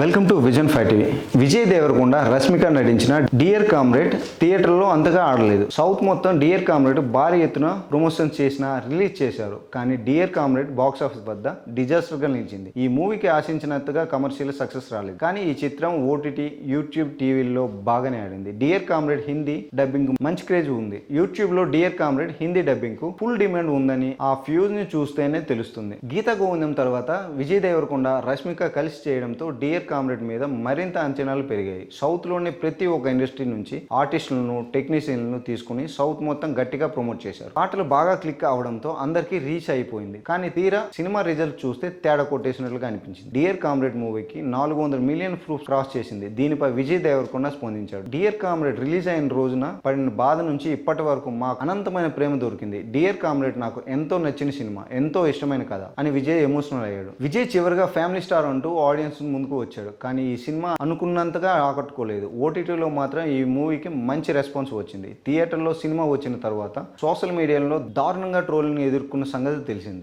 Welcome to Vision five TV. Vijay Devarakonda Rashmika నటించిన dear comrade థియేటర్లో అంతగా ఆడలేదు. సౌత్ మొత్తం డియర్ కామ్రేడ్ భారీ ఎత్తున ప్రమోషన్ చేసిన రిలీజ్ చేశారు. కానీ డియర్ కామ్రేడ్ బాక్స్ ఆఫీస్ వద్ద డిజాస్టర్గా నిలిచింది. ఈ మూవీకి ఆశించినంతగా కమర్షియల్ సక్సెస్ రాలేదు. కానీ ఈ చిత్రం ఓటీటీ యూట్యూబ్ టీవీల్లో బాగానే ఆడింది. డియర్ కామ్రేడ్ హిందీ డబ్బింగ్ మంచి క్రేజ్ ఉంది. యూట్యూబ్లో డియర్ కామ్రేడ్ హిందీ డబ్బింగ్కు ఫుల్ డిమాండ్ ఉందని ఆ ఫ్యూజ్ని చూస్తేనే తెలుస్తుంది. గీత గోవిందం తర్వాత విజయ్ దేవరకొండ రష్మిక కలిసి చేయడంతో డియర్ కామ్రేడ్ మీద మరింత అంచనాలు పెరిగాయి. సౌత్లోని ప్రతి ఒక్క ఇండస్ట్రీ నుంచి ఆర్టిస్టులను టెక్నీషియన్లను తీసుకుని సౌత్ మొత్తం గట్టిగా ప్రమోట్ చేశారు. పాటలు బాగా క్లిక్ అవడంతో అందరికీ రీచ్ అయిపోయింది. కానీ తీరా సినిమా రిజల్ట్ చూస్తే తేడా కొట్టేసినట్లుగా అనిపించింది. డియర్ కామ్రేడ్ మూవీకి నాలుగు వందల మిలియన్ ప్రూఫ్ క్రాస్ చేసింది. దీనిపై విజయ్ దేవరకొండ స్పందించాడు. డియర్ కామ్రేడ్ రిలీజ్ అయిన రోజున పడిన బాధ నుంచి ఇప్పటి వరకు మాకు అనంతమైన ప్రేమ దొరికింది. డియర్ కామ్రేడ్ నాకు ఎంతో నచ్చిన సినిమా ఎంతో ఇష్టమైన కథ అని విజయ్ ఎమోషనల్ అయ్యాడు. విజయ్ చివరిగా ఫ్యామిలీ స్టార్ అంటూ ఆడియన్స్ ముందుకు వచ్చాడు. కానీ ఈ సినిమా అనుకున్నంతగా ఆకట్టుకోలేదు. ఓటీటీలో మాత్రం ఈ మూవీకి మంచి రెస్పాన్స్ వచ్చింది. థియేటర్లో సినిమా వచ్చిన తర్వాత సోషల్ మీడియాలో దారుణంగా ట్రోలింగ్ ఎదుర్కొన్న సంగతి తెలిసింది.